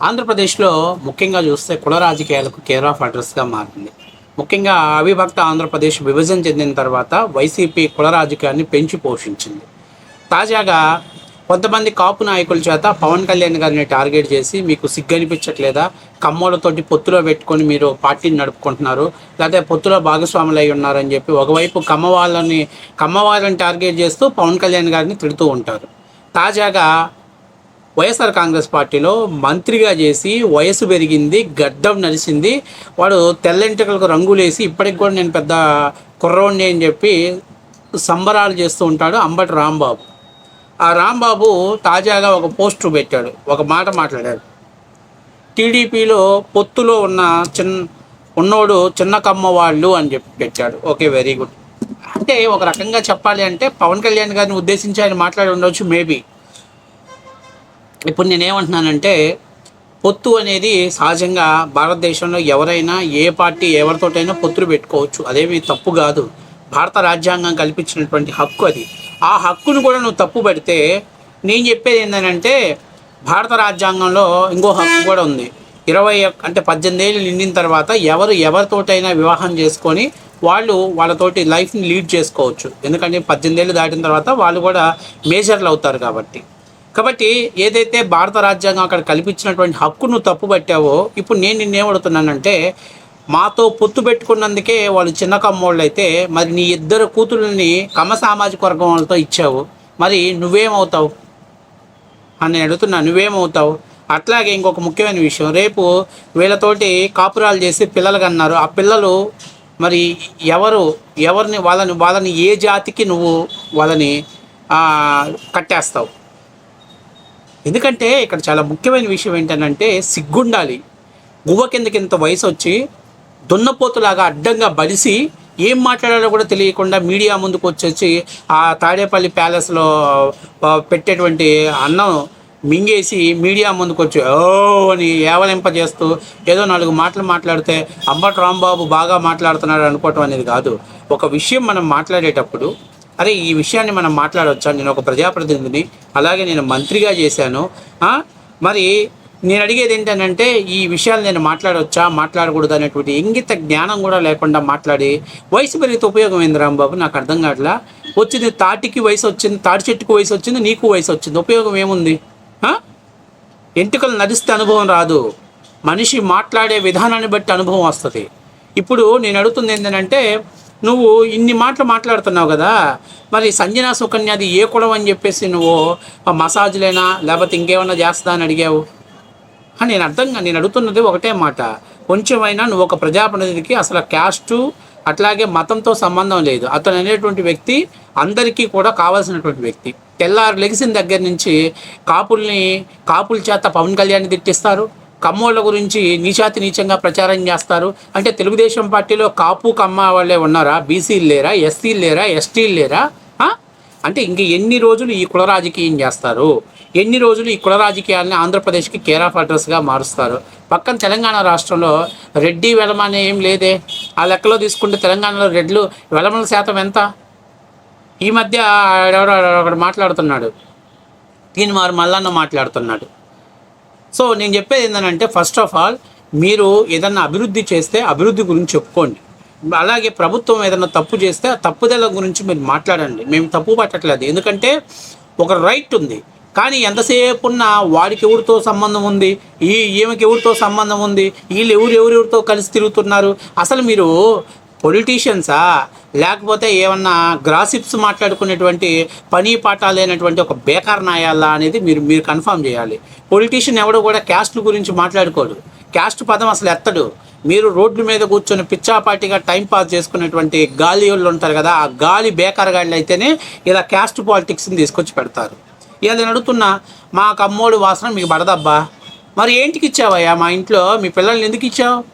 ఆంధ్రప్రదేశ్లో ముఖ్యంగా చూస్తే కుల రాజకీయాలకు కేర్ ఆఫ్ అడ్రస్గా మారింది. ముఖ్యంగా అవిభక్త ఆంధ్రప్రదేశ్ విభజన చెందిన తర్వాత వైసీపీ కుల రాజకీయాన్ని పెంచి పోషించింది. తాజాగా కొంతమంది కాపు నాయకుల చేత పవన్ కళ్యాణ్ గారిని టార్గెట్ చేసి మీకు సిగ్గనిపించట్లేదా? కమ్మోళ్ళతోటి పొత్తులో పెట్టుకొని మీరు పార్టీని నడుపుకుంటున్నారు లేకపోతే పొత్తులో భాగస్వాములు అయి ఉన్నారని చెప్పి ఒకవైపు కమ్మ వాళ్ళని కమ్మ వాళ్ళని టార్గెట్ చేస్తూ పవన్ కళ్యాణ్ గారిని తిడుతూ ఉంటారు. తాజాగా వైఎస్ఆర్ కాంగ్రెస్ పార్టీలో మంత్రిగా చేసి వయసు పెరిగింది గడ్డం నలిసింది. వాడు తెల్లంటికలకు రంగులేసి ఇప్పటికి కూడా నేను పెద్ద కుర్రోడిని అని చెప్పి సంబరాలు చేస్తూ ఉంటాడు అంబటి రాంబాబు. ఆ రాంబాబు తాజాగా ఒక పోస్టర్ పెట్టాడు ఒక మాట మాట్లాడాడు. టీడీపీలో పొత్తులో ఉన్న చిన్న ఉన్నోడు చిన్న కమ్మ వాళ్ళు అని చెప్పి పెట్టాడు. Okay very good. అంటే ఒక రకంగా చెప్పాలి అంటే పవన్ కళ్యాణ్ గారిని ఉద్దేశించి ఆయన మాట్లాడి ఉండొచ్చు మేబీ. ఇప్పుడు నేనేమంటున్నానంటే పొత్తు అనేది సహజంగా భారతదేశంలో ఎవరైనా ఏ పార్టీ ఎవరితోటైనా పొత్తులు పెట్టుకోవచ్చు. అదేమి తప్పు కాదు. భారత రాజ్యాంగం కల్పించినటువంటి హక్కు అది. ఆ హక్కును కూడా నువ్వు తప్పు పెడితే నేను చెప్పేది ఏంటంటే భారత రాజ్యాంగంలో ఇంకో హక్కు కూడా ఉంది. ఇరవై అంటే పద్దెనిమిది ఏళ్ళు నిండిన తర్వాత ఎవరు ఎవరితోటైనా వివాహం చేసుకొని వాళ్ళు వాళ్ళతోటి లైఫ్ని లీడ్ చేసుకోవచ్చు. ఎందుకంటే పద్దెనిమిది ఏళ్ళు దాటిన తర్వాత వాళ్ళు కూడా మేజర్లు అవుతారు కాబట్టి. కాబట్టి ఏదైతే భారత రాజ్యాంగం అక్కడ కల్పించినటువంటి హక్కు నువ్వు తప్పు పట్టావో ఇప్పుడు నేను నిన్నేమడుతున్నానంటే మాతో పొత్తు పెట్టుకున్నందుకే వాళ్ళు చిన్న కమ్మోళ్ళు అయితే మరి నీ ఇద్దరు కూతుళ్ళని కమ సామాజిక వర్గం వాళ్ళతో ఇచ్చావు. మరి నువ్వేమవుతావు? అని నేను అడుగుతున్నా నువ్వేమవుతావు? అట్లాగే ఇంకొక ముఖ్యమైన విషయం రేపు వీళ్ళతోటి కాపురాలు చేసి పిల్లలు అన్నారు. ఆ పిల్లలు మరి ఎవరు? ఎవరిని? వాళ్ళని వాళ్ళని ఏ జాతికి నువ్వు వాళ్ళని కట్టేస్తావు? ఎందుకంటే ఇక్కడ చాలా ముఖ్యమైన విషయం ఏంటంటే సిగ్గుండాలి. గువ్వ కిందకి ఇంత వయసు వచ్చి దున్నపోతులాగా అడ్డంగా బలిసి ఏం మాట్లాడాలో కూడా తెలియకుండా మీడియా ముందుకు వచ్చేసి ఆ తాడేపల్లి ప్యాలెస్లో పెట్టేటువంటి అన్నం మింగేసి మీడియా ముందుకు వచ్చి ఓ అని ఏవలింపజేస్తూ ఏదో నాలుగు మాటలు మాట్లాడితే అంబట్ రాంబాబు బాగా మాట్లాడుతున్నాడు అనుకోవటం అనేది కాదు. ఒక విషయం మనం మాట్లాడేటప్పుడు అరే ఈ విషయాన్ని మనం మాట్లాడవచ్చా నేను ఒక ప్రజాప్రతినిధిని అలాగే నేను మంత్రిగా చేశాను. మరి నేను అడిగేది ఏంటంటే ఈ విషయాలు నేను మాట్లాడవచ్చా మాట్లాడకూడదు? అనేటువంటి ఇంగిత జ్ఞానం కూడా లేకుండా మాట్లాడి వయసు పెరిగితే ఉపయోగం ఏంది రాంబాబు? నాకు అర్థం కావట్లా? వచ్చింది తాటికి వయసు వచ్చింది తాటి చెట్టుకు వయసు వచ్చింది నీకు వయసు వచ్చింది. ఉపయోగం ఏముంది? ఎంటుకలు నడిస్తే అనుభవం రాదు. మనిషి మాట్లాడే విధానాన్ని బట్టి అనుభవం వస్తుంది. ఇప్పుడు నేను అడుగుతుంది ఏంటంటే నువ్వు ఇన్ని మాటలు మాట్లాడుతున్నావు కదా మరి సంజనా సుకన్యాది ఏ కులం అని చెప్పేసి నువ్వు ఆ మసాజ్లేనా లేకపోతే ఇంకేమన్నా చేస్తా అని అడిగావు? నేను అర్థంగా నేను అడుగుతున్నది ఒకటే మాట. కొంచెమైనా నువ్వు ఒక ప్రజాప్రతినిధికి అసలు క్యాస్టు అట్లాగే మతంతో సంబంధం లేదు. అతను అనేటువంటి వ్యక్తి అందరికీ కూడా కావాల్సినటువంటి వ్యక్తి. తెల్లారు లెగిసిన దగ్గర నుంచి కాపుల్ని కాపుల చేత పవన్ కళ్యాణ్ తిట్టిస్తారు. కమ్మోళ్ళ గురించి నీచాతి నీచంగా ప్రచారం చేస్తారు. అంటే తెలుగుదేశం పార్టీలో కాపు కమ్మ వాళ్ళే ఉన్నారా? బీసీలు లేరా? ఎస్సీలు లేరా? ఎస్టీలు లేరా? అంటే ఇంక ఎన్ని రోజులు ఈ కుల రాజకీయం చేస్తారు? ఎన్ని రోజులు ఈ కుల రాజకీయాలని ఆంధ్రప్రదేశ్కి కేర్ ఆఫ్ అడ్రస్గా మారుస్తారు? పక్కన తెలంగాణ రాష్ట్రంలో రెడ్డి వెలమ ఏం లేదే. ఆ లెక్కలో తీసుకుంటే తెలంగాణలో రెడ్లు వెలమల శాతం ఎంత? ఈ మధ్య ఒకడు మాట్లాడుతున్నాడు. దీని వారు మల్లన్న మాట్లాడుతున్నాడు. సో నేను చెప్పేది ఏంటంటే ఫస్ట్ ఆఫ్ ఆల్ మీరు ఏదన్నా అభివృద్ధి చేస్తే అభివృద్ధి గురించి చెప్పుకోండి. అలాగే ప్రభుత్వం ఏదైనా తప్పు చేస్తే ఆ తప్పుదల గురించి మీరు మాట్లాడండి. మేము తప్పు పట్టట్లేదు. ఎందుకంటే ఒక రైట్ ఉంది. కానీ ఎంతసేపు ఉన్న వాడికి ఎవరితో సంబంధం ఉంది? ఈ ఈమెకి ఎవరితో సంబంధం ఉంది? వీళ్ళు ఎవరు ఎవరెవరితో కలిసి తిరుగుతున్నారు? అసలు మీరు పొలిటీషియన్సా లేకపోతే ఏమన్నా గ్రాసిప్స్ మాట్లాడుకునేటువంటి పని పాట లేనటువంటి ఒక బేకార్ నాయాలా అనేది మీరు మీరు కన్ఫర్మ్ చేయాలి. పొలిటీషియన్ ఎవడు కూడా క్యాస్ట్ గురించి మాట్లాడుకోడు. క్యాస్ట్ పదం అసలు ఎత్తడు. మీరు రోడ్ల మీద కూర్చొని పిచ్చాపాటిగా టైం పాస్ చేసుకునేటువంటి గాలి వాళ్ళు ఉంటారు కదా ఆ గాలి బేకార్ గాళ్ళు అయితేనే ఇలా క్యాస్ట్ పాలిటిక్స్ని తీసుకొచ్చి పెడతారు. ఇలా నేను అడుగుతున్నా మా కమ్మోడు వాసన మీకు పడదబ్బా? మరి ఏంటికి ఇచ్చావయ్యా? మా ఇంట్లో మీ పిల్లల్ని ఎందుకు ఇచ్చావు?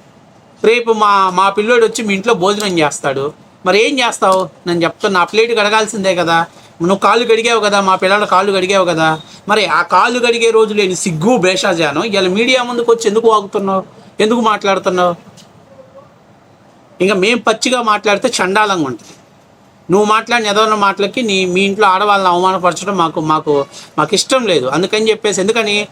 రేపు మా మా పిల్లోడు వచ్చి మీ ఇంట్లో భోజనం చేస్తాడు. మరి ఏం చేస్తావు? నేను చెప్తున్నా నా ప్లేట్ కడగాల్సిందే కదా. నువ్వు కాళ్ళు గడిగావు కదా మా పిల్లల కాళ్ళు గడిగావు కదా. మరి ఆ కాళ్ళు గడిగే రోజు లేని సిగ్గు బేషాజాను ఇలా మీడియా ముందుకు వచ్చి ఎందుకు వాగుతున్నావు? ఎందుకు మాట్లాడుతున్నావు? ఇంకా మేము పచ్చిగా మాట్లాడితే చండాలంగా ఉంటుంది. నువ్వు మాట్లాడిన ఎదవన్న మాటలకి నీ మీ ఇంట్లో ఆడవాళ్ళని అవమానపరచడం మాకు మాకు మాకు ఇష్టం లేదు. అందుకని చెప్పేసి ఎందుకని?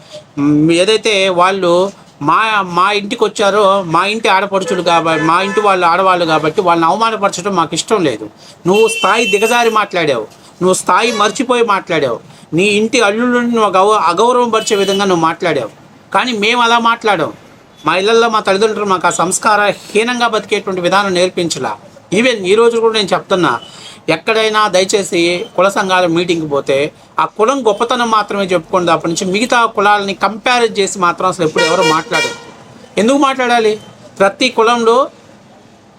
ఏదైతే వాళ్ళు మా మా ఇంటికి వచ్చారు మా ఇంటి ఆడపడుచులు కాబట్టి మా ఇంటి వాళ్ళు ఆడవాళ్ళు కాబట్టి వాళ్ళని అవమానపరచడం మాకు ఇష్టం లేదు. నువ్వు స్థాయి దిగజారి మాట్లాడావు. నువ్వు స్థాయి మర్చిపోయి మాట్లాడావు. నీ ఇంటి అల్లుళ్ళని నువ్వు గౌ అగౌరవం పరిచే విధంగా నువ్వు మాట్లాడావు. కానీ మేము అలా మాట్లాడాం మా ఇళ్ళల్లో మా తల్లిదండ్రులు మాకు ఆ సంస్కార హీనంగా బతికేటువంటి విధానం నేర్పించలా. ఈవెన్ ఈ రోజు కూడా నేను చెప్తున్నా ఎక్కడైనా దయచేసి కుల సంఘాల మీటింగ్కి పోతే ఆ కులం గొప్పతనం మాత్రమే చెప్పుకోండి. అప్పటి నుంచి మిగతా కులాలని కంపేర్ చేసి మాత్రం అసలు ఎప్పుడు ఎవరు మాట్లాడరు. ఎందుకు మాట్లాడాలి? ప్రతి కులంలో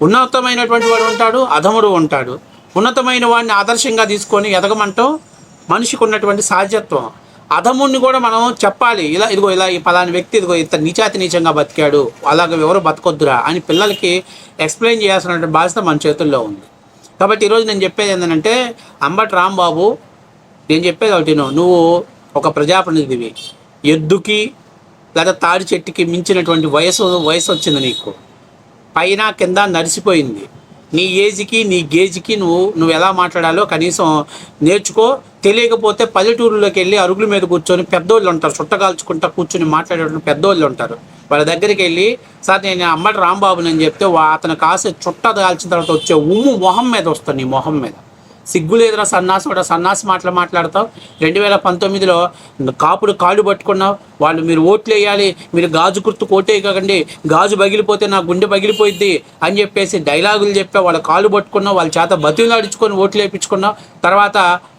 ఉన్నతమైనటువంటి వాడు ఉంటాడు అధముడు ఉంటాడు. ఉన్నతమైన వాడిని ఆదర్శంగా తీసుకొని ఎదగమంటాం మనిషికి ఉన్నటువంటి సహజత్వం. అధముడిని కూడా మనం చెప్పాలి. ఇలా ఇదిగో ఇలా ఈ పలాని వ్యక్తి ఇదిగో ఇంత నీచాతి నీచంగా బతికాడు. అలాగ ఎవరు బతకొద్దురా అని పిల్లలకి ఎక్స్ప్లెయిన్ చేయాల్సినటువంటి బాధ్యత మన చేతుల్లో ఉంది. కాబట్టి ఈరోజు నేను చెప్పేది ఏంటంటే అంబటి రాంబాబు నేను చెప్పేది ఒకటి నువ్వు ఒక ప్రజాప్రతినిధివి. ఎద్దుకి లేదా తాడి చెట్టుకి మించినటువంటి వయసు వయసు వచ్చింది నీకు. పైన కింద నడిసిపోయింది. నీ ఏజ్కి నీ గేజ్కి నువ్వు నువ్వు ఎలా మాట్లాడాలో కనీసం నేర్చుకో. తెలియకపోతే పల్లెటూరులోకి వెళ్ళి అరుగుల మీద కూర్చొని పెద్దోళ్ళు ఉంటారు. చుట్టగాల్చుకుంటా కూర్చొని మాట్లాడేటువంటి పెద్దోళ్ళు ఉంటారు. వాళ్ళ దగ్గరికి వెళ్ళి సార్ నేను అమ్మటి రాంబాబుని అని చెప్తే వా- అతను కాసే చుట్ట కాల్చిన తర్వాత వచ్చే ఉమ్ము మొహం మీద వస్తాను నీ మొహం మీద. సిగ్గులేదురా సన్నాసి కూడా సన్నాసి మాటలు మాట్లాడతావు. రెండు వేల పంతొమ్మిదిలో కాపుడు కాళ్ళు పట్టుకున్నావు. వాళ్ళు మీరు ఓట్లు వేయాలి మీరు గాజు గుర్తు కోటేయకండి గాజు పగిలిపోతే నా గుండె పగిలిపోయిద్ది అని చెప్పేసి డైలాగులు చెప్పా వాళ్ళ కాళ్ళు పట్టుకున్నావు వాళ్ళ చేత బతిలాడించుకొని ఓట్లు వేయించుకున్నావు తర్వాత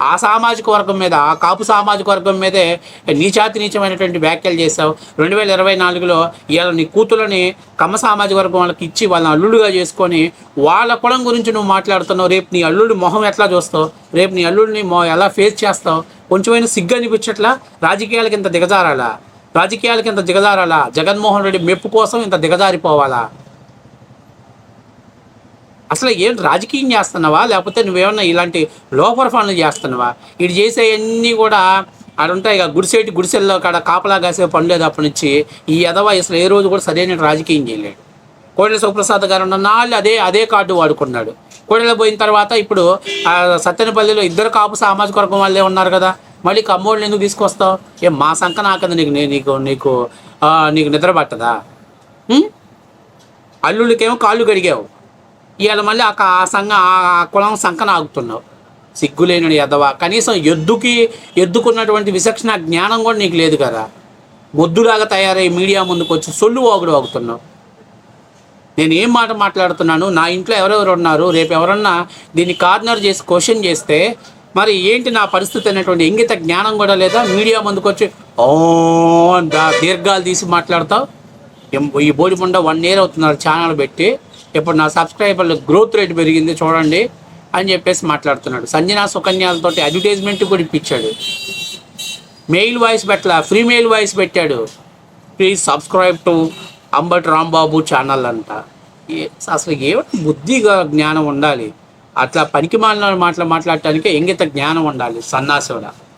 ఆ సామాజిక వర్గం మీద ఆ కాపు సామాజిక వర్గం మీదే నీచాతి నీచమైనటువంటి వ్యాఖ్యలు చేశావు. రెండు వేల ఇరవై నాలుగులో ఇవాళ నీ కూతులని కమ్మ సామాజిక వర్గం వాళ్ళకి ఇచ్చి వాళ్ళని అల్లుడుగా చేసుకొని వాళ్ళ కులం గురించి నువ్వు మాట్లాడుతున్నావు. రేపు నీ అల్లుడు మొహం ఎట్లా చూస్తావు రేపు నీ అల్లుడిని మో ఎలా ఫేస్ చేస్తావు? కొంచెమైనా సిగ్గు అనిపించట్లా? రాజకీయాలకి ఇంత దిగజారాలా? రాజకీయాలకి ఇంత దిగజారాలా? జగన్మోహన్ రెడ్డి మెప్పు కోసం ఇంత దిగజారిపోవాలా? అసలు ఏం రాజకీయం చేస్తున్నావా? లేకపోతే నువ్వేమన్నా ఇలాంటి లోపర్ పనులు చేస్తున్నావా? ఇటు చేసేవన్నీ కూడా ఆడ ఉంటాయి ఇక గుడిసేటి గుడిసెల్లో కాడ కాపలా కాసే పనులేదు లేదు అప్పటి నుంచి. ఈ ఎదవ అసలు ఏ రోజు కూడా సరైన రాజకీయం చేయలేడు కోడెల సుప్రసాద్ గారు ఉన్న నాళ్ళు అదే అదే కార్డు వాడుకున్నాడు. కోడెల పోయిన తర్వాత ఇప్పుడు సత్తెనపల్లిలో ఇద్దరు కాపు సామాజిక వర్గం వాళ్ళే ఉన్నారు కదా. మళ్ళీ కమ్మోళ్ళని ఎందుకు తీసుకొస్తావు? ఏం మా సంక నాకదా నీకు నీకు నీకు నీకు నిద్ర పట్టదా? అల్లుళ్ళకేమో కాళ్ళు గడిగావు ఇవాళ మళ్ళీ ఆ ఆ సంఘ ఆ కులం సంకన ఆగుతున్నావు సిగ్గులేని ఎదవా కనీసం ఎద్దుకి ఎద్దుకున్నటువంటి విచక్షణ జ్ఞానం కూడా నీకు లేదు కదా. మొద్దులాగా తయారై మీడియా ముందుకు వచ్చి సొల్లు వాగుడు వాగుతున్నావు. నేను ఏం మాట మాట్లాడుతున్నాను? నా ఇంట్లో ఎవరెవరు ఉన్నారు? రేపు ఎవరన్నా దీన్ని కార్నర్ చేసి క్వశ్చన్ చేస్తే మరి ఏంటి నా పరిస్థితి అనేటువంటి ఇంగిత జ్ఞానం కూడా లేదా? మీడియా ముందుకు వచ్చి ఓ దీర్ఘాలు తీసి మాట్లాడతావు? ఈ బోడిమండ వన్ ఇయర్ అవుతున్నారు ఛానల్ పెట్టి. ఇప్పుడు నా సబ్స్క్రైబర్లు గ్రోత్ రేట్ పెరిగింది చూడండి అని చెప్పేసి మాట్లాడుతున్నాడు. సంజనా సుకన్యాలతో అడ్వర్టైజ్మెంట్ కూడా ఇప్పించాడు. మెయిల్ వాయిస్ పెట్టలా? ఫ్రీ మెయిల్ వాయిస్ పెట్టాడు. Please subscribe to Ambati Rambabu channel అంట. ఏ- అసలు ఏమిటి బుద్ధిగా జ్ఞానం ఉండాలి? అట్లా పనికి మాలిన మాటలు మాట్లాడటానికి ఎంగిత జ్ఞానం ఉండాలి సన్నాసుడా.